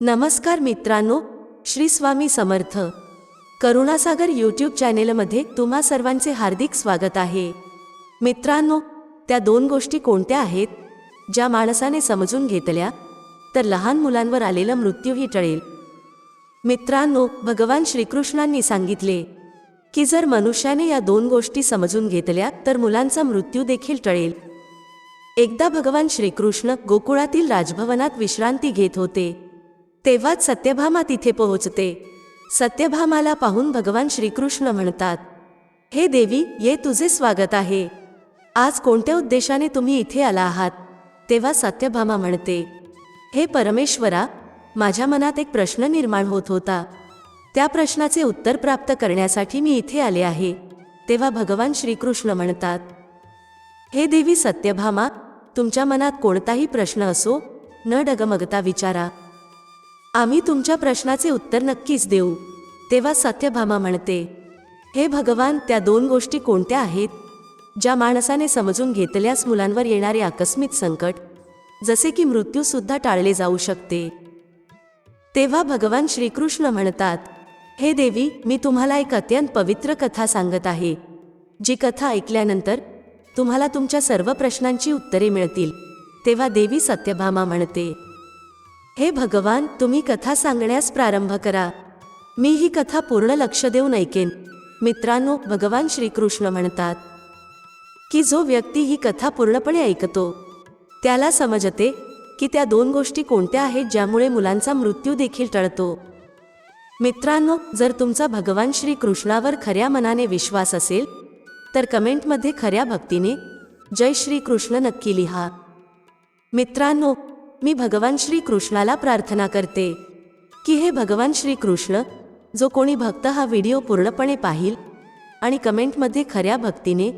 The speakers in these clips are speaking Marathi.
नमस्कार मित्रांनो श्री स्वामी समर्थ. करुणासागर यूट्यूब चॅनेलमध्ये तुम्हा सर्वांचे हार्दिक स्वागत आहे. मित्रांनो त्या दोन गोष्टी कोणत्या आहेत? ज्या माणसाने समजून घेतल्या तर लहान मुलांवर आलेला मृत्यूही टळेल. मित्रांनो भगवान श्रीकृष्णांनी सांगितले की जर मनुष्याने या दोन गोष्टी समजून घेतल्या तर मुलांचा मृत्यू देखील टळेल. एकदा भगवान श्रीकृष्ण गोकुळातील राजभवनात विश्रांती घेत होते. तेव्हाच सत्यभामा तिथे पोहोचते. सत्यभामाला पाहून भगवान श्रीकृष्ण म्हणतात हे देवी ये तुझे स्वागत आहे. आज कोणत्या उद्देशाने तुम्ही इथे आला आहात? तेव्हा सत्यभामा म्हणते हे परमेश्वरा माझ्या मनात एक प्रश्न निर्माण होत होता. त्या प्रश्नाचे उत्तर प्राप्त करण्यासाठी मी इथे आले आहे. तेव्हा भगवान श्रीकृष्ण म्हणतात हे देवी सत्यभामा तुमच्या मनात कोणताही प्रश्न असो न डगमगता विचारा. आम्ही तुमच्या प्रश्नाचे उत्तर नक्कीच देऊ. तेव्हा सत्यभामा म्हणते हे भगवान त्या दोन गोष्टी कोणत्या आहेत? ज्या माणसाने समजून घेतल्यास मुलांवर येणारे आकस्मिक संकट जसे की मृत्यूसुद्धा टाळले जाऊ शकते. तेव्हा भगवान श्रीकृष्ण म्हणतात हे देवी मी तुम्हाला एक अत्यंत पवित्र कथा सांगत आहे जी कथा ऐकल्यानंतर तुम्हाला तुमच्या सर्व प्रश्नांची उत्तरे मिळतील. तेव्हा देवी सत्यभामा म्हणते हे भगवान तुम्ही कथा सांगण्यास प्रारंभ करा. मी ही कथा पूर्ण लक्ष देऊन ऐकेन. मित्रांनो भगवान श्रीकृष्ण म्हणतात की जो व्यक्ती ही कथा पूर्णपणे ऐकतो त्याला समजते की त्या दोन गोष्टी कोणत्या आहेत ज्यामुळे मुलांचा मृत्यू देखील टळतो. मित्रांनो जर तुमचा भगवान श्रीकृष्णावर खऱ्या मनाने विश्वास असेल तर कमेंटमध्ये खऱ्या भक्तीने जय श्रीकृष्ण नक्की लिहा. मित्रांनो मी भगवान श्रीकृष्णाला प्रार्थना करते. की हे भगवान श्रीकृष्ण जो कोणी भक्त हा व्हिडिओ पूर्णपणे पाहिल आणि कमेंटमध्ये खऱ्या भक्तीने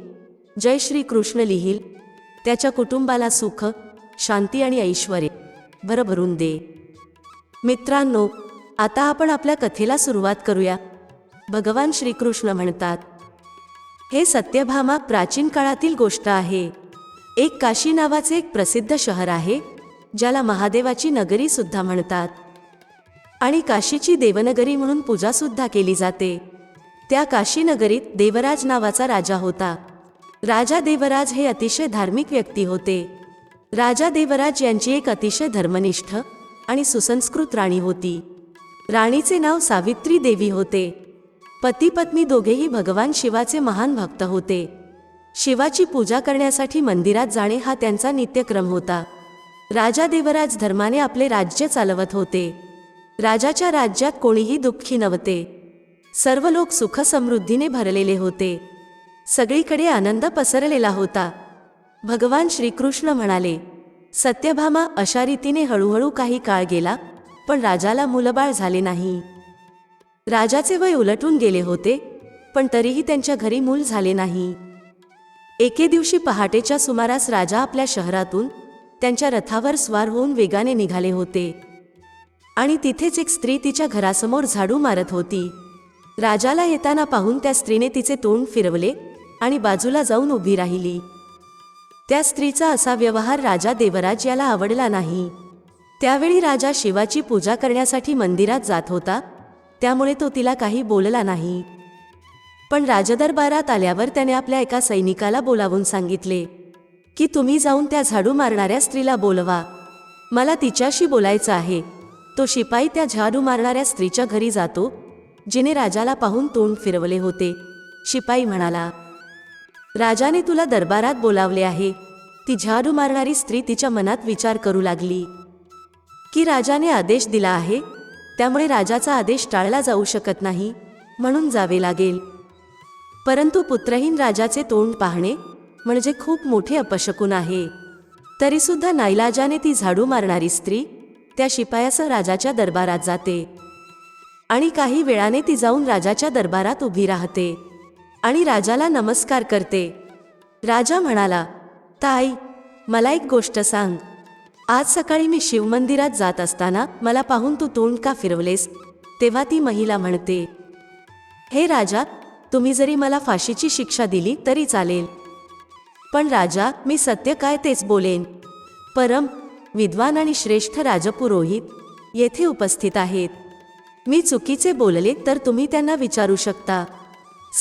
जय श्रीकृष्ण लिहील त्याच्या कुटुंबाला सुख शांती आणि ऐश्वर भरभरून दे. मित्रांनो आता आपण आपल्या कथेला सुरुवात करूया. भगवान श्रीकृष्ण म्हणतात हे सत्यभामा प्राचीन काळातील गोष्ट आहे. एक काशी नावाचे एक प्रसिद्ध शहर आहे. ज्याला महादेवाची नगरी सुद्धा म्हणतात. आणि काशीची देवनगरी म्हणून पूजा सुद्धा केली जाते. त्या काशीनगरीत देवराज नावाचा राजा होता. राजा देवराज हे अतिशय धार्मिक व्यक्ती होते. राजा देवराज यांची एक अतिशय धर्मनिष्ठ आणि सुसंस्कृत राणी होती. राणीचे नाव सावित्री देवी होते. पती पत्नी दोघेही भगवान शिवाचे महान भक्त होते. शिवाची पूजा करण्यासाठी मंदिरात जाणे हा त्यांचा नित्यक्रम होता. राजा देवराज धर्माने आपले राज्य चालवत होते. राजाच्या राज्यात कोणीही दुःखी नव्हते. सर्व लोक सुखसमृद्धीने भरलेले होते. सगळीकडे आनंद पसरलेला होता. भगवान श्रीकृष्ण म्हणाले सत्यभामा अशा रीतीने हळूहळू काही काळ गेला पण राजाला मुलबाळ झाले नाही. राजाचे वय उलटून गेले होते पण तरीही त्यांच्या घरी मूल झाले नाही. एके दिवशी पहाटेच्या सुमारास राजा आपल्या शहरातून त्यांच्या रथावर स्वार होऊन वेगाने निघाले होते. आणि तिथेच एक स्त्री तिच्या घरासमोर झाडू मारत होती. राजाला येताना पाहून त्या स्त्रीने तिचे तोंड फिरवले आणि बाजूला जाऊन उभी राहिली. त्या स्त्रीचा असा व्यवहार राजा देवराज याला आवडला नाही. त्यावेळी राजा शिवाची पूजा करण्यासाठी मंदिरात जात होता त्यामुळे तो तिला काही बोलला नाही. पण राजदरबारात आल्यावर त्याने आपल्या एका सैनिकाला बोलावून सांगितले की तुम्ही जाऊन त्या झाडू मारणाऱ्या स्त्रीला बोलवा. मला तिच्याशी बोलायचं आहे. तो शिपाई त्या झाडू मारणाऱ्या स्त्रीच्या घरी जातो जिने राजाला पाहून तोंड फिरवले होते. शिपाई म्हणाला राजाने तुला दरबारात बोलावले आहे. ती झाडू मारणारी स्त्री तिच्या मनात विचार करू लागली. की राजाने आदेश दिला आहे त्यामुळे राजाचा आदेश टाळला जाऊ शकत नाही म्हणून जावे लागेल. परंतु पुत्रहीन राजाचे तोंड पाहणे म्हणजे खूप मोठे अपशकुन आहे. तरीसुद्धा नाईलाजाने ती झाडू मारणारी स्त्री त्या शिपायासह राजाच्या दरबारात जाते. आणि काही वेळाने ती जाऊन राजाच्या दरबारात उभी राहते. आणि राजाला नमस्कार करते. राजा म्हणाला ताई मला एक गोष्ट सांग. आज सकाळी मी शिवमंदिरात जात असताना मला पाहून तू तोंड का फिरवलेस? तेव्हा ती महिला म्हणते हे राजा तुम्ही जरी मला फाशीची शिक्षा दिली तरी चालेल. पण राजा मी सत्य काय तेच बोलेन? परम विद्वान आणि श्रेष्ठ राजपुरोहित येथे उपस्थित आहेत. मी चुकीचे बोलले तर तुम्ही त्यांना विचारू शकता.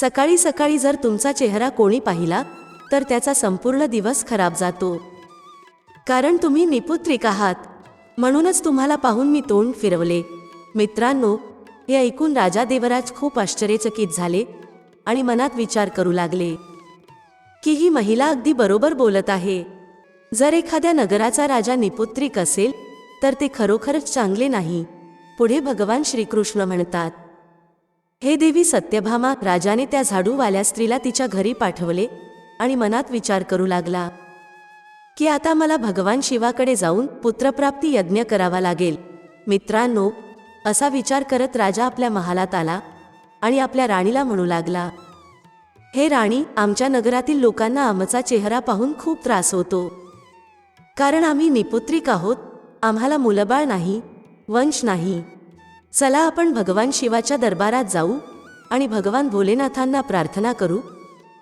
सकाळी सकाळी जर तुमचा चेहरा कोणी पाहिला तर त्याचा संपूर्ण दिवस खराब जातो. कारण तुम्ही निपुत्रिक आहात. म्हणूनच तुम्हाला पाहून मी तोंड फिरवले. मित्रांनो हे ऐकून राजा देवराज खूप आश्चर्यचकित झाले आणि मनात विचार करू लागले. की ही महिला अगदी बरोबर बोलत आहे. जर एखाद्या नगराचा राजा निपुत्रिक असेल तर ते खरोखरच चांगले नाही पुढे भगवान श्रीकृष्ण म्हणतात. हे देवी सत्यभामा राजाने त्या झाडूवाल्या स्त्रीला तिच्या घरी पाठवले आणि मनात विचार करू लागला की आता मला भगवान शिवाकडे जाऊन पुत्रप्राप्ती यज्ञ करावा लागेल. मित्रांनो असा विचार करत राजा आपल्या महालात आला आणि आपल्या राणीला म्हणू लागला हे राणी आमच्या नगरातील लोकांना आमचा चेहरा पाहून खूप त्रास होतो. कारण आम्ही निपुत्रिक आहोत आम्हाला मुलबाळ नाही वंश नाही. चला आपण भगवान शिवाच्या दरबारात जाऊ आणि भगवान भोलेनाथांना प्रार्थना करू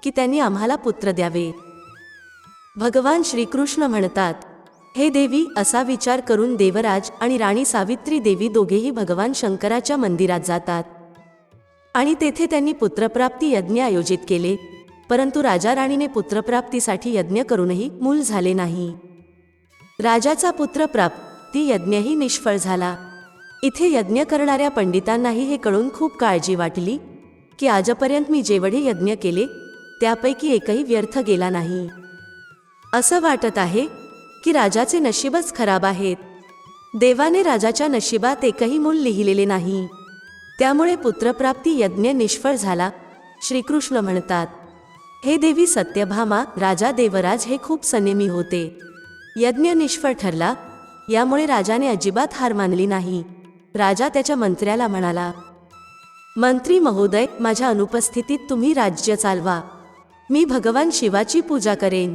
की त्यांनी आम्हाला पुत्र द्यावे. भगवान श्रीकृष्ण म्हणतात हे देवी असा विचार करून देवराज आणि राणी सावित्री देवी दोघेही भगवान शंकराच्या मंदिरात जातात. आणि तेथे त्यांनी पुत्रप्राप्ती यज्ञ आयोजित केले परंतु राजा राणीने पुत्रप्राप्तीसाठी यज्ञ करूनही मूल झाले नाही. राजाचा पुत्रप्राप्ती यज्ञही निष्फळ झाला. इथे यज्ञ करणाऱ्या पंडितांनाही हे कळून खूप काळजी वाटली की आजपर्यंत मी जेवढे यज्ञ केले त्यापैकी एकही व्यर्थ गेला नाही. असं वाटत आहे की राजाचे नशीबच खराब आहेत. देवाने राजाच्या नशिबात एकही मूल लिहिलेले नाही. त्यामुळे पुत्रप्राप्ती यज्ञ निष्फळ झाला. श्रीकृष्ण म्हणतात हे देवी सत्यभामा राजा देवराज हे खूप संयमी होते. यज्ञ निष्फळ ठरला यामुळे राजाने अजिबात हार मानली नाही. राजा त्याच्या मंत्र्याला म्हणाला मंत्री महोदय माझ्या अनुपस्थितीत तुम्ही राज्य चालवा. मी भगवान शिवाची पूजा करेन.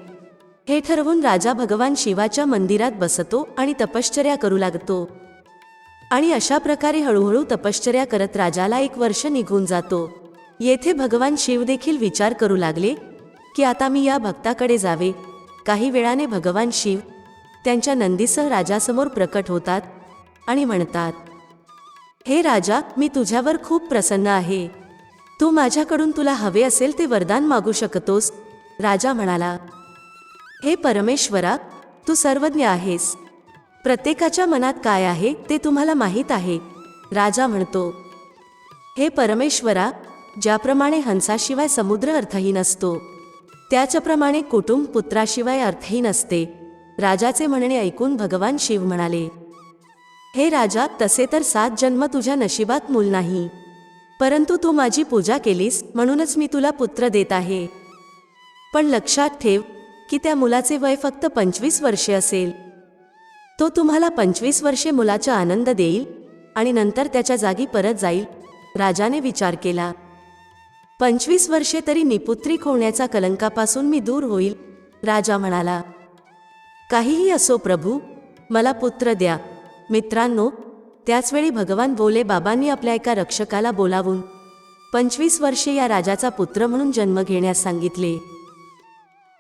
हे ठरवून राजा भगवान शिवाच्या मंदिरात बसतो आणि तपश्चर्या करू लागतो. आणि अशा प्रकारे हळूहळू तपश्चर्या करत राजाला एक वर्ष निघून जातो. येथे भगवान शिव देखील विचार करू लागले की आता मी या भक्ताकडे जावे. काही वेळाने भगवान शिव त्यांच्या नंदीसह राजासमोर प्रकट होतात आणि म्हणतात हे राजा मी तुझ्यावर खूप प्रसन्न आहे. तू माझ्याकडून तुला हवे असेल ते वरदान मागू शकतोस. राजा म्हणाला हे परमेश्वरा तू सर्वज्ञ आहेस. प्रत्येकाच्या मनात काय आहे ते तुम्हाला माहीत आहे. राजा म्हणतो हे परमेश्वरा ज्याप्रमाणे हंसाशिवाय समुद्र अर्थहीन असतो त्याच्याप्रमाणे कुटुंब पुत्राशिवाय अर्थहीन असते राजाचे म्हणणे ऐकून भगवान शिव म्हणाले हे राजा तसे तर सात जन्म तुझ्या नशिबात मूल नाही परंतु तू माझी पूजा केलीस म्हणूनच मी तुला पुत्र देत आहे. पण लक्षात ठेव की त्या मुलाचे वय फक्त पंचवीस वर्षे असेल. तो तुम्हाला पंचवीस वर्षे मुलाचा आनंद देईल आणि नंतर त्याच्या जागी परत जाईल. राजाने विचार केला पंचवीस वर्षे तरी निपुत्रिक होण्याचा कलंकापासून मी दूर होईल. राजा म्हणाला काहीही असो प्रभू मला पुत्र द्या. मित्रांनो त्याचवेळी भगवान बोले बाबांनी आपल्या एका रक्षकाला बोलावून पंचवीस वर्षे या राजाचा पुत्र म्हणून जन्म घेण्यास सांगितले.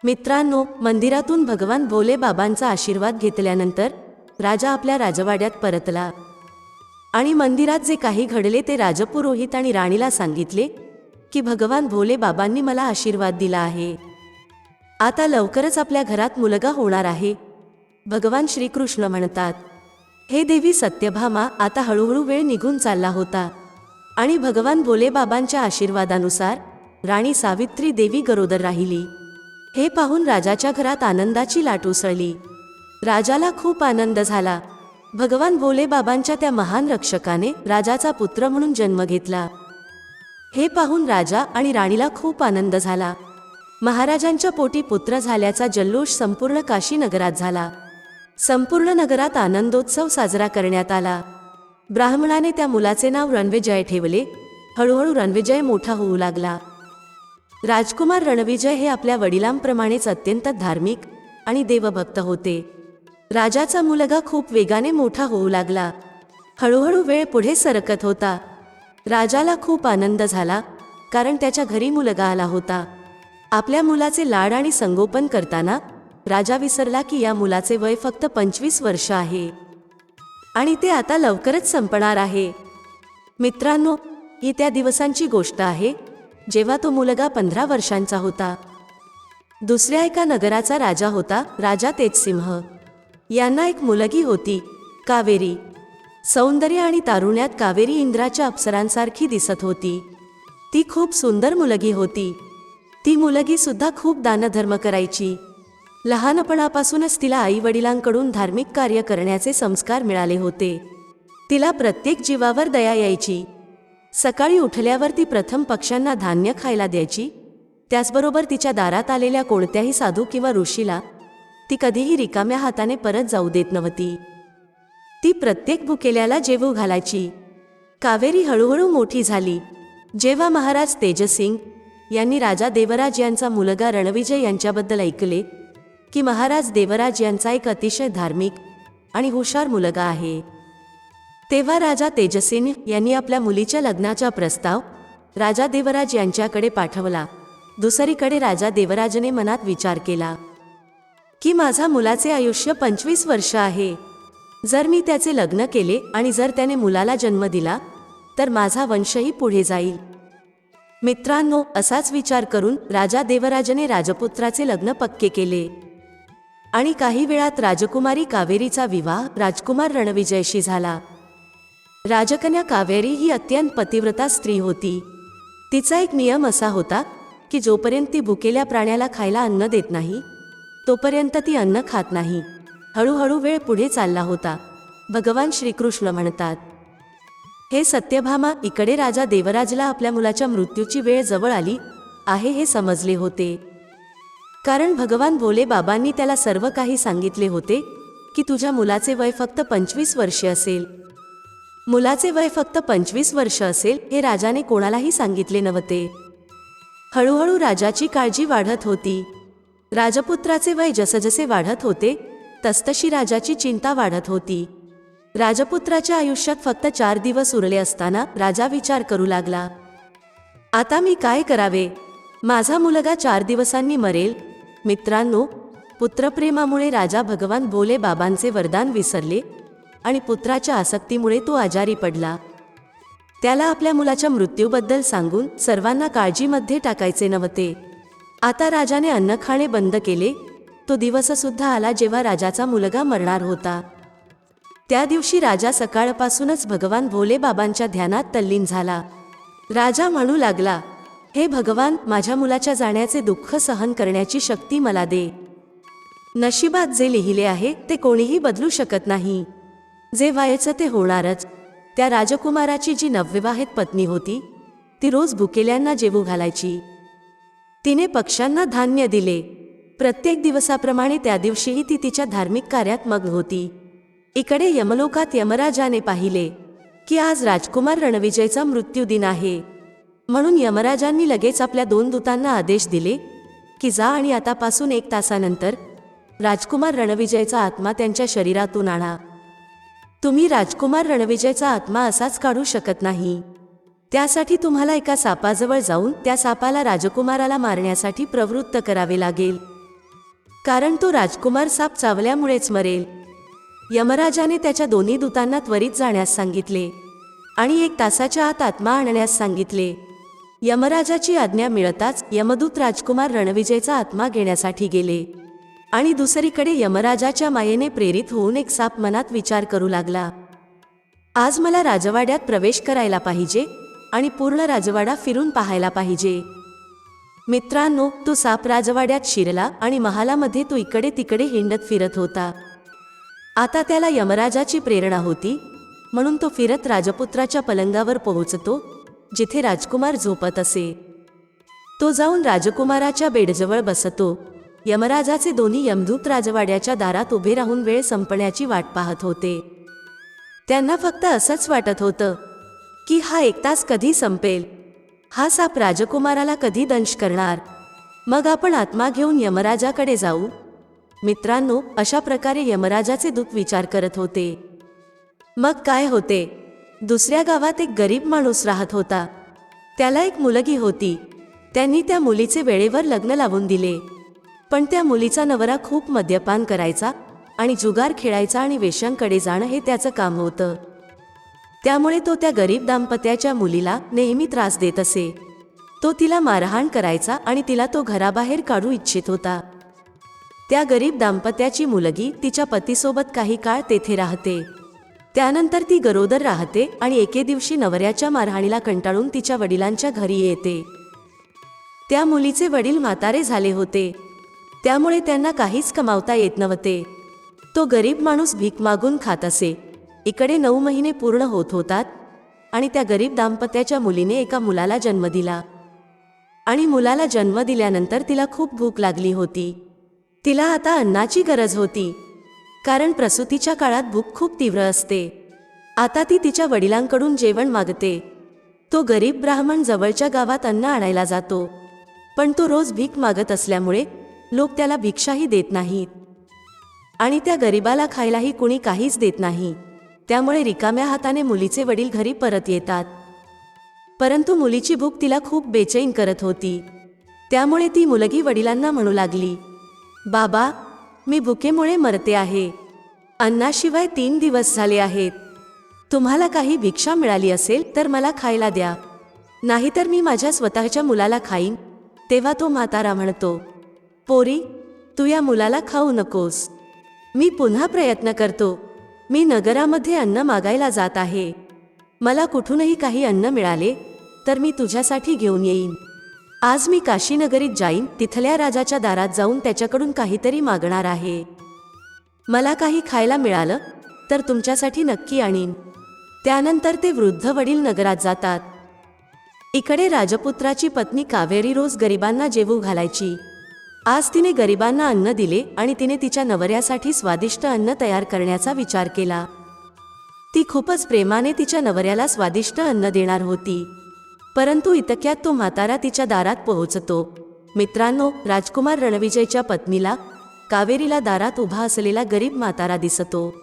मित्रांनो मंदिरातून भगवान भोले बाबांचा आशीर्वाद घेतल्यानंतर राजा आपल्या राजवाड्यात परतला. आणि मंदिरात जे काही घडले ते राजपुरोहित आणि राणीला सांगितले की भगवान भोले बाबांनी मला आशीर्वाद दिला आहे. आता लवकरच आपल्या घरात मुलगा होणार आहे. भगवान श्रीकृष्ण म्हणतात हे देवी सत्यभामा आता हळूहळू वेळ निघून चालला होता. आणि भगवान भोले बाबांच्या आशीर्वादानुसार राणी सावित्री देवी गरोदर राहिली. हे पाहून राजाच्या घरात आनंदाची लाट उसळली. राजाला खूप आनंद झाला. भगवान भोले बाबांच्या त्या महान रक्षकाने राजाचा पुत्र म्हणून जन्म घेतला. हे पाहून राजा आणि राणीला खूप आनंद झाला. महाराजांच्या पोटी पुत्र झाल्याचा जल्लोष संपूर्ण काशी नगरात झाला. संपूर्ण नगरात आनंदोत्सव साजरा करण्यात आला. ब्राह्मणाने त्या मुलाचे नाव रणविजय ठेवले. हळूहळू रणविजय मोठा होऊ लागला. राजकुमार रणविजय हे आपल्या वडिलांप्रमाणेच अत्यंत धार्मिक आणि देवभक्त होते. राजाचा मुलगा खूप वेगाने मोठा होऊ लागला. हळूहळू वेळ पुढे सरकत होता. राजाला खूप आनंद झाला कारण त्याच्या घरी मुलगा आला होता. आपल्या मुलाचे लाड आणि संगोपन करताना राजा विसरला की या मुलाचे वय फक्त पंचवीस वर्ष आहे. आणि ते आता लवकरच संपणार आहे. मित्रांनो ही त्या दिवसांची गोष्ट आहे. जेव्हा तो मुलगा पंधरा वर्षांचा होता. दुसऱ्या एका नगराचा राजा होता राजा तेजसिंह. यांना एक मुलगी होती कावेरी. सौंदर्य आणि तारुण्यात कावेरी इंद्राच्या अप्सरांसारखी दिसत होती. ती खूप सुंदर मुलगी होती. ती मुलगीसुद्धा खूप दानधर्म करायची. लहानपणापासूनच तिला आई वडिलांकडून धार्मिक कार्य करण्याचे संस्कार मिळाले होते. तिला प्रत्येक जीवावर दया यायची. सकाळी उठल्यावर ती प्रथम पक्ष्यांना धान्य खायला द्यायची त्याचबरोबर तिच्या दारात आलेल्या कोणत्याही साधू किंवा ऋषीला ती कधीही रिकाम्या हाताने परत जाऊ देत नव्हती. ती प्रत्येक भुकेल्याला जेवू घालायची. कावेरी हळूहळू मोठी झाली. जेव्हा महाराज तेजसिंग यांनी राजा देवराज यांचा मुलगा रणविजय यांच्याबद्दल ऐकले की महाराज देवराज यांचा एक अतिशय धार्मिक आणि हुशार मुलगा आहे. तेव्हा राजा तेजसेन यांनी आपल्या मुलीच्या लग्नाचा प्रस्ताव राजा देवराज यांच्याकडे पाठवला. दुसरीकडे राजा देवराजने मनात विचार केला की माझा मुलाचे आयुष्य पंचवीस वर्ष आहे. जर मी त्याचे लग्न केले आणि जर त्याने मुलाला जन्म दिला तर माझा वंशही पुढे जाईल. मित्रांनो असाच विचार करून राजा देवराजने राजपुत्राचे लग्न पक्के केले. आणि काही वेळात राजकुमारी कावेरीचा विवाह राजकुमार रणविजयशी झाला. राजकन्या कावेरी ही अत्यंत पतिव्रता स्त्री होती. तिचा एक नियम असा होता की जोपर्यंत ती भुकेल्या प्राण्याला खायला अन्न देत नाही तोपर्यंत ती अन्न खात नाही. हळूहळू वेळ पुढे चालला होता. भगवान श्रीकृष्ण म्हणतात हे सत्यभामा इकडे राजा देवराजला आपल्या मुलाच्या मृत्यूची वेळ जवळ आली आहे हे समजले होते. कारण भगवान भोले बाबांनी त्याला सर्व काही सांगितले होते की तुझ्या मुलाचे वय फक्त पंचवीस वर्षे असेल. मुलाचे वय फक्त पंचवीस वर्ष असेल हे राजाने कोणालाही सांगितले नव्हते. हळूहळू राजाची काळजी वाढत होती. राजपुत्राचे वय जसजसे वाढत होते तसतशी राजाची चिंता वाढत होती. राजपुत्राच्या आयुष्यात फक्त चार दिवस उरले असताना राजा विचार करू लागला. आता मी काय करावे? माझा मुलगा चार दिवसांनी मरेल. मित्रांनो पुत्रप्रेमामुळे राजा भगवान भोले बाबांचे वरदान विसरले आणि पुत्राच्या आसक्तीमुळे तो आजारी पडला. त्याला आपल्या मुलाच्या मृत्यूबद्दल सांगून सर्वांना काळजीमध्ये टाकायचे नव्हते. आता राजाने अन्न खाणे बंद केले. तो दिवससुद्धा आला जेव्हा राजाचा मुलगा मरणार होता. त्या दिवशी राजा सकाळपासूनच भगवान भोलेबाबांच्या ध्यानात तल्लीन झाला. राजा म्हणू लागला हे भगवान माझ्या मुलाच्या जाण्याचे दुःख सहन करण्याची शक्ती मला दे. नशिबात जे लिहिले आहे ते कोणीही बदलू शकत नाही. जे व्हायचं ते होणारच. त्या राजकुमाराची जी नवविवाहित पत्नी होती ती रोज भुकेल्यांना जेवू घालायची. तिने पक्ष्यांना धान्य दिले. प्रत्येक दिवसाप्रमाणे त्या दिवशीही ती तिच्या धार्मिक कार्यात मग्न होती. इकडे यमलोकात यमराजाने पाहिले की आज राजकुमार रणविजयचा मृत्यूदिन आहे. म्हणून यमराजांनी लगेच आपल्या दोन दूतांना आदेश दिले की जा आणि आतापासून एक तासानंतर राजकुमार रणविजयचा आत्मा त्यांच्या शरीरातून आणा. तुम्ही राजकुमार रणविजयचा आत्मा असाच काढू शकत नाही. त्यासाठी तुम्हाला एका सापाजवळ जाऊन त्या सापाला राजकुमाराला मारण्यासाठी प्रवृत्त करावे लागेल. कारण तो राजकुमार साप चावल्यामुळेच मरेल. यमराजाने त्याच्या दोन्ही दूतांना त्वरित जाण्यास सांगितले आणि एक तासाच्या आत आत्मा आणण्यास सांगितले. यमराजाची आज्ञा मिळताच यमदूत राजकुमार रणविजयचा आत्मा घेण्यासाठी गेले. आणि दुसरीकडे यमराजाच्या मायेने प्रेरित होऊन एक साप मनात विचार करू लागला. आज मला राजवाड्यात प्रवेश करायला पाहिजे आणि पूर्ण राजवाडा फिरून पाहायला पाहिजे. मित्रांनो तो साप राजवाड्यात शिरला आणि महालामध्ये तो इकडे तिकडे हिंडत फिरत होता. आता त्याला यमराजाची प्रेरणा होती म्हणून तो फिरत राजपुत्राच्या पलंगावर पोहोचतो जिथे राजकुमार झोपत असे. तो जाऊन राजकुमाराच्या बेडजवळ बसतो. यमराजाचे दोन्ही यमदूत राजवाड्याच्या दारात उभे राहून वेळ संपण्याची वाट पाहत होते. त्यांना फक्त असंच वाटत होतं की हा एक तास कधी संपेल? हा साप राजकुमाराला कधी दंश करणार? मग आपण आत्मा घेऊन यमराजाकडे जाऊ? मित्रांनो अशा प्रकारे यमराजाचे दूत विचार करत होते. मग काय होते? दुसऱ्या गावात एक गरीब माणूस राहत होता. त्याला एक मुलगी होती. त्यांनी त्या मुलीचे वेळेवर लग्न लावून दिले. पण त्या मुलीचा नवरा खूप मद्यपान करायचा आणि जुगार खेळायचा आणि वेश्यांकडे जाणं हे त्याचं काम होतं. त्यामुळे तो त्या गरीब दाम्पत्याच्या मुलीला नेहमी त्रास देत असे. तो तिला मारहाण करायचा आणि तिला तो घराबाहेर काढू इच्छित होता. त्या गरीब दाम्पत्याची मुलगी तिच्या पतीसोबत काही काळ तेथे राहते. त्यानंतर ती गरोदर राहते आणि एके दिवशी नवऱ्याच्या मारहाणीला कंटाळून तिच्या वडिलांच्या घरी येते. त्या मुलीचे वडील म्हातारे झाले होते. त्यामुळे त्यांना काहीच कमावता येत नव्हते. तो गरीब माणूस भीक मागून खात असे. इकडे नऊ महिने पूर्ण होत होतात आणि त्या गरीब दाम्पत्याच्या मुलीने एका मुलाला जन्म दिला. आणि मुलाला जन्म दिल्यानंतर तिला खूप भूक लागली होती. तिला आता अन्नाची गरज होती. कारण प्रसूतीच्या काळात भूक खूप तीव्र असते. आता ती तिच्या वडिलांकडून जेवण मागते. तो गरीब ब्राह्मण जवळच्या गावात अन्न आणायला जातो. पण तो रोज भीक मागत असल्यामुळे लोक त्याला भिक्षाही देत नाहीत. आणि त्या गरिबाला खायलाही कुणी काहीच देत नाही. त्यामुळे रिकाम्या हाताने मुलीचे वडील घरी परत येतात. परंतु मुलीची भूक तिला खूप बेचैन करत होती. त्यामुळे ती मुलगी वडिलांना म्हणू लागली बाबा मी भुकेमुळे मरते आहे. अन्नाशिवाय तीन दिवस झाले आहेत. तुम्हाला काही भिक्षा मिळाली असेल तर मला खायला द्या. नाहीतर मी माझ्या स्वतःच्या मुलाला खाईन. तेव्हा तो म्हातारा म्हणतो पोरी तू या मुलाला खाऊ नकोस. मी पुन्हा प्रयत्न करतो. मी नगरामध्ये अन्न मागायला जात आहे. मला कुठूनही काही अन्न मिळाले तर मी तुझ्यासाठी घेऊन येईन. आज मी काशीनगरीत जाईन तिथल्या राजाच्या दारात जाऊन त्याच्याकडून काहीतरी मागणार आहे. मला काही खायला मिळालं तर तुमच्यासाठी नक्की आणीन. त्यानंतर ते वृद्ध वडील नगरात जातात. इकडे राजपुत्राची पत्नी कावेरी रोज गरिबांना जेवू घालायची. आज तिने गरिबांना अन्न दिले आणि तिने तिच्या नवऱ्यासाठी स्वादिष्ट अन्न तयार करण्याचा विचार केला. ती खूपच प्रेमाने तिच्या नवऱ्याला स्वादिष्ट अन्न देणार होती. परंतु इतक्यात तो म्हातारा तिच्या दारात पोहोचतो. मित्रांनो राजकुमार रणविजयच्या पत्नीला कावेरीला दारात उभा असलेला गरीब म्हातारा दिसतो.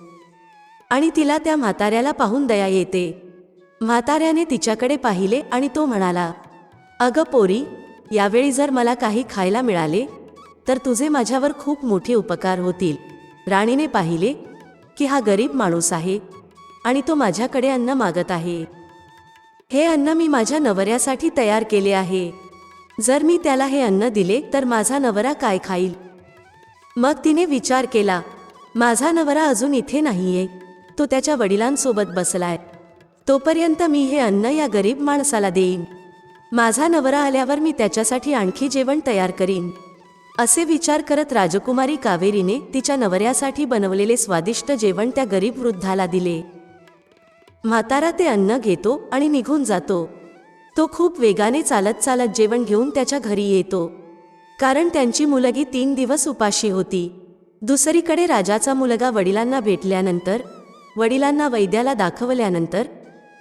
आणि तिला त्या म्हाताऱ्याला पाहून दया येते. म्हाताऱ्याने तिच्याकडे पाहिले आणि तो म्हणाला अगं पोरी यावेळी जर मला काही खायला मिळाले तर तुझे माझ्यावर खूप मोठे उपकार होतील. राणीने पाहिले की हा गरीब माणूस आहे आणि तो माझ्याकडे अन्न मागत आहे. हे अन्न मी माझ्या नवऱ्यासाठी तयार केले आहे. जर मी त्याला हे अन्न दिले तर माझा नवरा काय खाईल? मग तिने विचार केला माझा नवरा अजून इथे नाहीये. तो त्याच्या वडिलांसोबत बसलाय. तोपर्यंत मी हे अन्न या गरीब माणसाला देईन. माझा नवरा आल्यावर मी त्याच्यासाठी आणखी जेवण तयार करीन. असे विचार करत राजकुमारी कावेरीने तिच्या नवऱ्यासाठी बनवलेले स्वादिष्ट जेवण त्या गरीब वृद्धाला दिले. म्हातारा ते अन्न घेतो आणि निघून जातो. तो खूप वेगाने चालत चालत जेवण घेऊन त्याच्या घरी येतो. कारण त्यांची मुलगी तीन दिवस उपाशी होती. दुसरीकडे राजाचा मुलगा वडिलांना भेटल्यानंतर वडिलांना वैद्याला दाखवल्यानंतर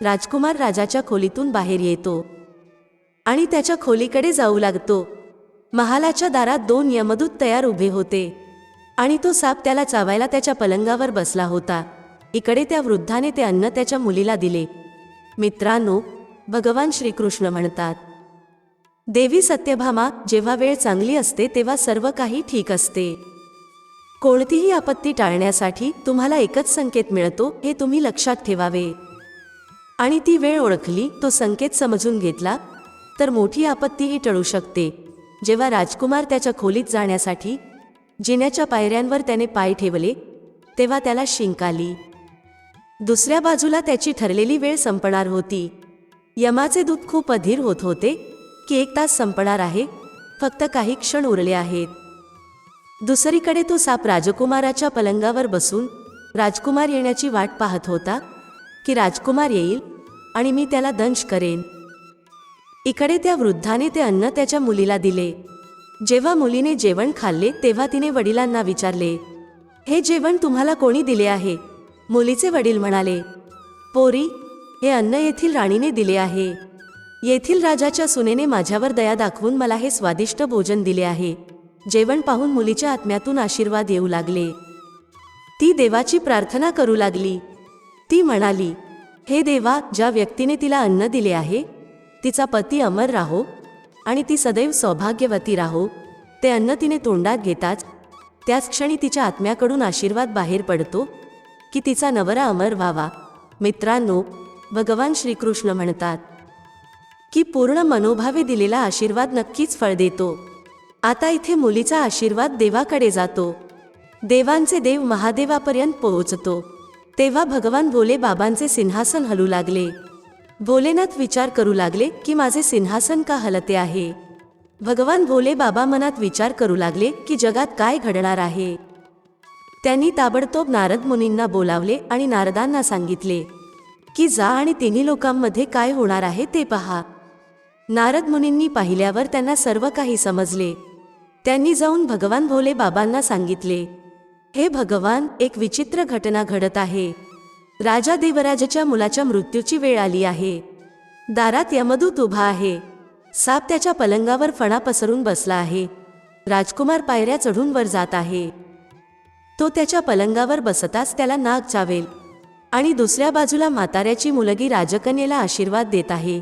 राजकुमार राजाच्या खोलीतून बाहेर येतो. आणि त्याच्या खोलीकडे जाऊ लागतो. महालाच्या दारात दोन यमदूत तयार उभे होते. आणि तो साप त्याला चावायला त्याच्या पलंगावर बसला होता. इकडे त्या वृद्धाने ते अन्न त्याच्या मुलीला दिले. मित्रांनो भगवान श्रीकृष्ण म्हणतात देवी सत्यभामा जेव्हा वेळ चांगली असते तेव्हा सर्व काही ठीक असते. कोणतीही आपत्ती टाळण्यासाठी तुम्हाला एकच संकेत मिळतो हे तुम्ही लक्षात ठेवावे. आणि ती वेळ ओळखली तो संकेत समजून घेतला तर मोठी आपत्तीही टळू शकते. जेव्हा राजकुमार त्याच्या खोलीत जाण्यासाठी जिन्याच्या पायऱ्यांवर त्याने पाय ठेवले तेव्हा त्याला शिंक आली. दुसऱ्या बाजूला त्याची ठरलेली वेळ संपणार होती. यमाचे दूत खूप अधीर होत होते की एक तास संपणार आहे फक्त काही क्षण उरले आहेत. दुसरीकडे तो साप राजकुमाराच्या पलंगावर बसून राजकुमार येण्याची वाट पाहत होता की राजकुमार येईल आणि मी त्याला दंश करेन. इकडे त्या वृद्धाने ते अन्न त्याच्या मुलीला दिले. जेव्हा मुलीने जेवण खाल्ले तेव्हा तिने वडिलांना विचारले हे जेवण तुम्हाला कोणी दिले आहे? मुलीचे वडील म्हणाले पोरी हे अन्न येथील राणीने दिले आहे. येथील राजाच्या सुनेने माझ्यावर दया दाखवून मला हे स्वादिष्ट भोजन दिले आहे. जेवण पाहून मुलीच्या आत्म्यातून आशीर्वाद येऊ लागले. ती देवाची प्रार्थना करू लागली. ती म्हणाली हे देवा ज्या व्यक्तीने तिला अन्न दिले आहे तिचा पती अमर राहो आणि ती सदैव सौभाग्यवती राहो ते अन्न तिने तोंडात घेताच त्याच क्षणी तिच्या आत्म्याकडून आशीर्वाद बाहेर पडतो की तिचा नवरा अमर व्हावा. मित्रांनो भगवान श्रीकृष्ण म्हणतात की पूर्ण मनोभावे दिलेला आशीर्वाद नक्कीच फळ देतो. आता इथे मुलीचा आशीर्वाद देवाकडे जातो. देवांचे देव महादेवापर्यंत पोहोचतो. तेव्हा भगवान भोले बाबांचे सिंहासन हलू लागले. भोलेनाथ विचार करू लागले की माझे सिंहासन का हलते आहे? भगवान भोले बाबा मनात विचार करू लागले की जगात काय घडणार आहे? त्यांनी ताबडतोब नारद मुनींना बोलावले आणि नारदांना सांगितले की जा आणि तिन्ही लोकांमध्ये काय होणार आहे ते पहा. नारद मुनींनी पाहिल्यावर त्यांना सर्व काही समजले. त्यांनी जाऊन भगवान भोले बाबांना सांगितले हे भगवान एक विचित्र घटना घडत आहे. राजा देवराजाच्या मुलाच्या मृत्यूची वेळ आली आहे. दारात यमदूत उभा आहे. साप त्याच्या पलंगावर फणा पसरून बसला आहे. राजकुमार पायऱ्या चढून वर जात आहे. तो त्याच्या पलंगावर बसताच त्याला नाग चावेल आणि दुसऱ्या बाजूला म्हाताऱ्याची मुलगी राजकन्येला आशीर्वाद देत आहे.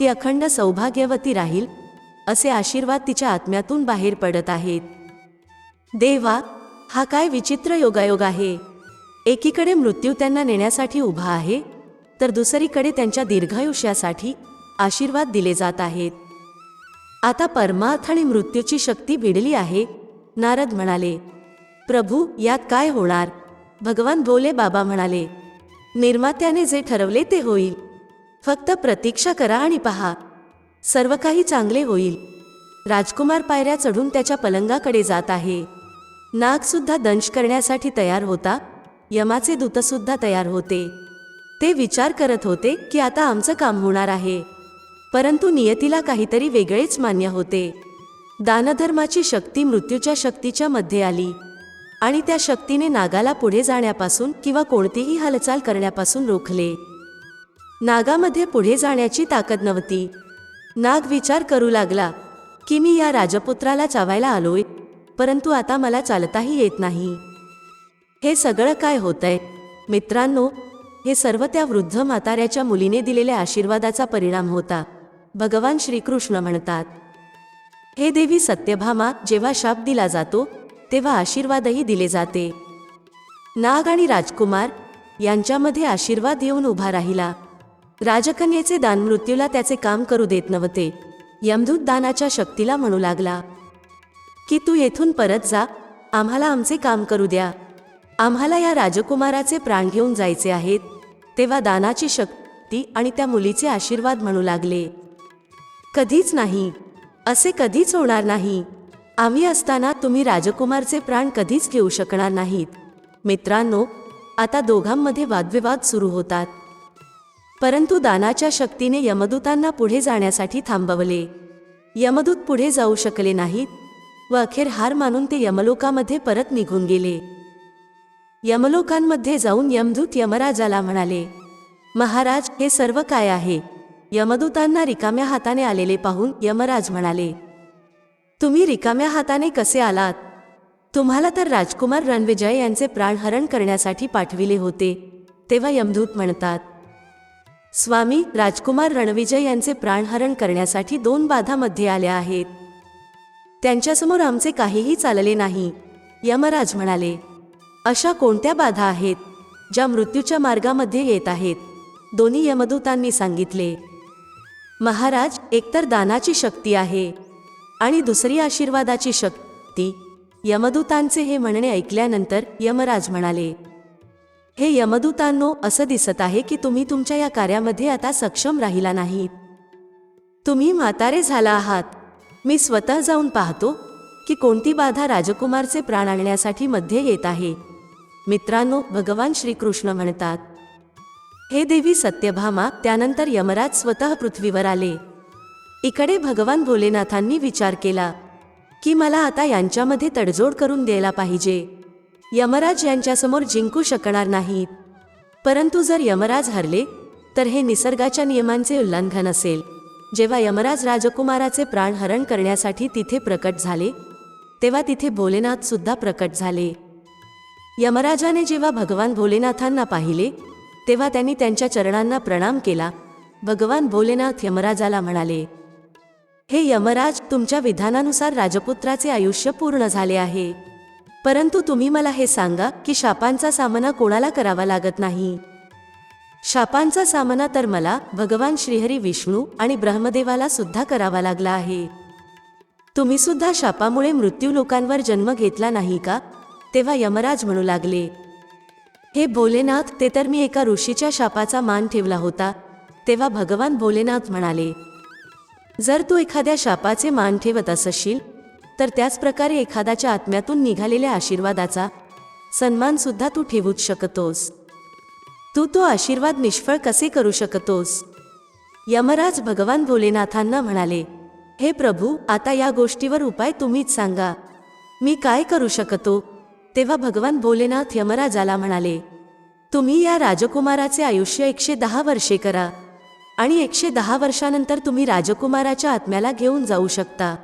ती अखंड सौभाग्यवती राहील असे आशीर्वाद तिच्या आत्म्यातून बाहेर पडत आहेत. देवा हा काय विचित्र योगायोग आहे. एकीकडे मृत्यू त्यांना नेण्यासाठी उभा आहे तर दुसरीकडे त्यांच्या दीर्घायुष्यासाठी आशीर्वाद दिले जात आहेत. आता परमार्थ आणि मृत्यूची शक्ती भिडली आहे नारद म्हणाले प्रभू यात काय होणार? भगवान बोले बाबा म्हणाले निर्मात्याने जे ठरवले ते होईल. फक्त प्रतीक्षा करा आणि पहा. सर्व काही चांगले होईल. राजकुमार पायऱ्या चढून त्याच्या पलंगाकडे जात आहे. नागसुद्धा दंश करण्यासाठी तयार होता यमाचे दूतसुद्धा तयार होते. ते विचार करत होते की आता आमचं काम होणार आहे. परंतु नियतीला काहीतरी वेगळेच मान्य होते. दानधर्माची शक्ती मृत्यूच्या शक्तीच्या मध्ये आली. आणि त्या शक्तीने नागाला पुढे जाण्यापासून किंवा कोणतीही हालचाल करण्यापासून रोखले. नागामध्ये पुढे जाण्याची ताकद नव्हती. नाग विचार करू लागला की मी या राजपुत्राला चावायला आलोय परंतु आता मला चालताही येत नाही. हे सगळं काय होतंय? मित्रांनो हे सर्व त्या वृद्ध म्हाताऱ्याच्या मुलीने दिलेल्या आशीर्वादाचा परिणाम होता. भगवान श्रीकृष्ण म्हणतात हे देवी सत्यभामा जेव्हा शाप दिला जातो तेव्हा आशीर्वादही दिले जाते. नाग आणि राजकुमार यांच्यामध्ये आशीर्वाद येऊन उभा राहिला. राजकन्येचे दान मृत्यूला त्याचे काम करू देत नव्हते. यमदूत दानाच्या शक्तीला म्हणू लागला की तू येथून परत जा आम्हाला आमचे काम करू द्या. आम्हाला या राजकुमाराचे प्राण घेऊन जायचे आहेत तेव्हा दानाची शक्ती आणि त्या मुलीचे आशीर्वाद म्हणू लागले. कधीच नाही असे कधीच होणार नाही. आम्ही असताना तुम्ही राजकुमारचे प्राण कधीच घेऊ शकणार नाहीत. मित्रांनो आता दोघांमध्ये वादविवाद सुरू होतात. परंतु दानाच्या शक्तीने यमदूतांना पुढे जाण्यासाठी थांबवले. यमदूत पुढे जाऊ शकले नाहीत व अखेर हार मानून ते यमलोकामध्ये परत निघून गेले. यमलोकांमध्ये जाऊन यमदूत यमराजाला म्हणाले महाराज हे सर्व काय आहे? यमदूतांना रिकाम्या हाताने आलेले पाहून यमराज म्हणाले तुम्ही रिकाम्या हाताने कसे आलात? तुम्हाला तर राजकुमार रणविजय यांचे प्राणहरण करण्यासाठी पाठविले होते तेव्हा यमदूत म्हणतात. स्वामी राजकुमार रणविजय यांचे प्राणहरण करण्यासाठी दोन बाधा मध्ये आल्या आहेत. त्यांच्यासमोर आमचे काहीही चालले नाही यमराज म्हणाले. अशा कोणत्या बाधा आहेत ज्या मृत्यूच्या मार्गामध्ये येत आहेत? दोन्ही यमदूतांनी सांगितले. महाराज एकतर दानाची शक्ती आहे आणि दुसरी आशीर्वादाची शक्ती. यमदूतांचे हे म्हणणे ऐकल्यानंतर यमराज म्हणाले हे यमदूतांनो असं दिसत आहे की तुम्ही तुमच्या या कार्यामध्ये आता सक्षम राहिला नाहीत. तुम्ही म्हातारे झाला आहात. मी स्वतः जाऊन पाहतो की कोणती बाधा राजकुमारचे प्राण आणण्यासाठी मध्ये येत आहे. मित्रांनो भगवान श्रीकृष्ण म्हणतात हे देवी सत्यभामा त्यानंतर यमराज स्वतः पृथ्वीवर आले. इकडे भगवान भोलेनाथांनी विचार केला की मला आता यांच्यामध्ये तडजोड करून द्यायला पाहिजे. यमराज यांच्यासमोर जिंकू शकणार नाहीत. परंतु जर यमराज हरले तर हे निसर्गाच्या नियमांचे उल्लंघन असेल. जेव्हा यमराज राजकुमाराचे प्राणहरण करण्यासाठी तिथे प्रकट झाले तेव्हा तिथे भोलेनाथ सुद्धा प्रकट झाले. यमराजाने जेव्हा भगवान भोलेनाथांना पाहिले तेव्हा त्यांनी त्यांच्या चरणांना प्रणाम केला. भगवान भोलेनाथ यमराजाला म्हणाले हे यमराज तुमच्या विधानानुसार राजपुत्राचे आयुष्य पूर्ण झाले आहे. परंतु तुम्ही मला हे सांगा की शापांचा सामना कोणाला करावा लागत नाही? शापांचा सामना तर मला भगवान श्रीहरी विष्णू आणि ब्रह्मदेवाला सुद्धा करावा लागला आहे. तुम्ही सुद्धा शापामुळे मृत्यू लोकांवर जन्म घेतला नाही का? तेव्हा यमराज म्हणू लागले हे भोलेनाथ ते तर मी एका ऋषीच्या शापाचा मान ठेवला होता. तेव्हा भगवान भोलेनाथ म्हणाले जर तू एखाद्या शापाचे मान ठेवत असशील तर त्याचप्रकारे एखाद्याच्या आत्म्यातून निघालेल्या आशीर्वादाचा सन्मानसुद्धा तू ठेवूच शकतोस. तू तो आशीर्वाद निष्फळ कसे करू शकतोस? यमराज भगवान भोलेनाथांना म्हणाले हे प्रभू आता या गोष्टीवर उपाय तुम्हीच सांगा. मी काय करू शकतो? तेव्हा भगवान भोलेनाथ यमराजाला म्हणाले तुम्ही या राजकुमाराचे आयुष्य एकशे दहा वर्षे करा आणि एकशे दहा वर्षानंतर तुम्ही राजकुमाराच्या आत्म्याला घेऊन जाऊ शकता.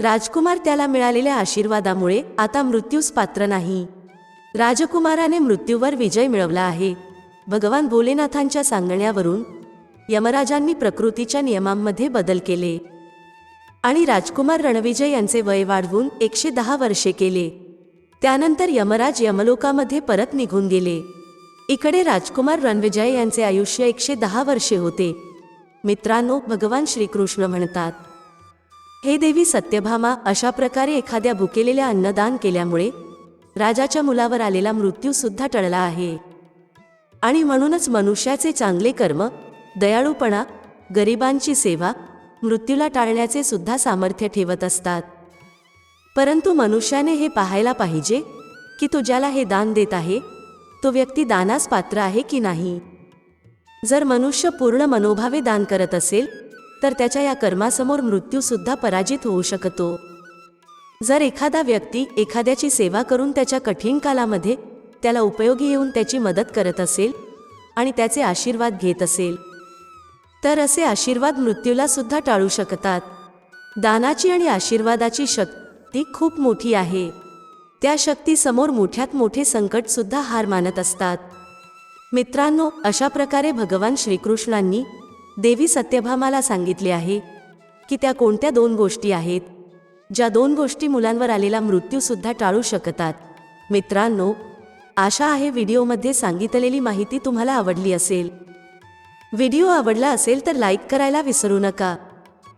राजकुमार त्याला मिळालेल्या आशीर्वादामुळे आता मृत्यूस पात्र नाही. राजकुमाराने मृत्यूवर विजय मिळवला आहे. भगवान भोलेनाथांच्या सांगण्यावरून यमराजांनी प्रकृतीच्या नियमांमध्ये बदल केले आणि राजकुमार रणविजय यांचे वय वाढवून एकशे दहा वर्षे केले. त्यानंतर यमराज यमलोकामध्ये परत निघून गेले. इकडे राजकुमार रणविजय यांचे आयुष्य एकशे दहा वर्षे होते. मित्रांनो भगवान श्रीकृष्ण म्हणतात हे देवी सत्यभामा अशा प्रकारे एखाद्या भुकेलेल्या अन्नदान केल्यामुळे राजाच्या मुलावर आलेला मृत्यूसुद्धा टळला आहे. आणि म्हणूनच मनुष्याचे चांगले कर्म दयाळूपणा गरिबांची सेवा मृत्यूला टाळण्याचे सुद्धा सामर्थ्य ठेवत असतात. परंतु मनुष्याने हे पाहायला पाहिजे की तो ज्याला हे दान देत आहे तो व्यक्ती दानास पात्र आहे की नाही? जर मनुष्य पूर्ण मनोभावे दान करत असेल तर त्याच्या या कर्मासमोर मृत्यूसुद्धा पराजित होऊ शकतो. जर एखादा व्यक्ती एखाद्याची सेवा करून त्याच्या कठीण कालामध्ये त्याला उपयोगी येऊन त्याची मदत करत असेल आणि त्याचे आशीर्वाद घेत असेल तर असे आशीर्वाद मृत्यूला सुद्धा टाळू शकतात. दानाची आणि आशीर्वादाची शक्ती खूप मोठी आहे. त्या शक्तीसमोर मोठ्यात मोठे संकट सुद्धा हार मानत असतात. मित्रांनो अशा प्रकारे भगवान श्रीकृष्णांनी देवी सत्यभामाला सांगितले आहे की त्या कोणत्या दोन गोष्टी आहेत ज्या दोन गोष्टी मुलांवर आलेला मृत्यूसुद्धा टाळू शकतात. मित्रांनो आशा आहे व्हिडिओमध्ये सांगितलेली माहिती तुम्हाला आवडली असेल. व्हिडिओ आवडला असेल तर लाईक करायला विसरू नका.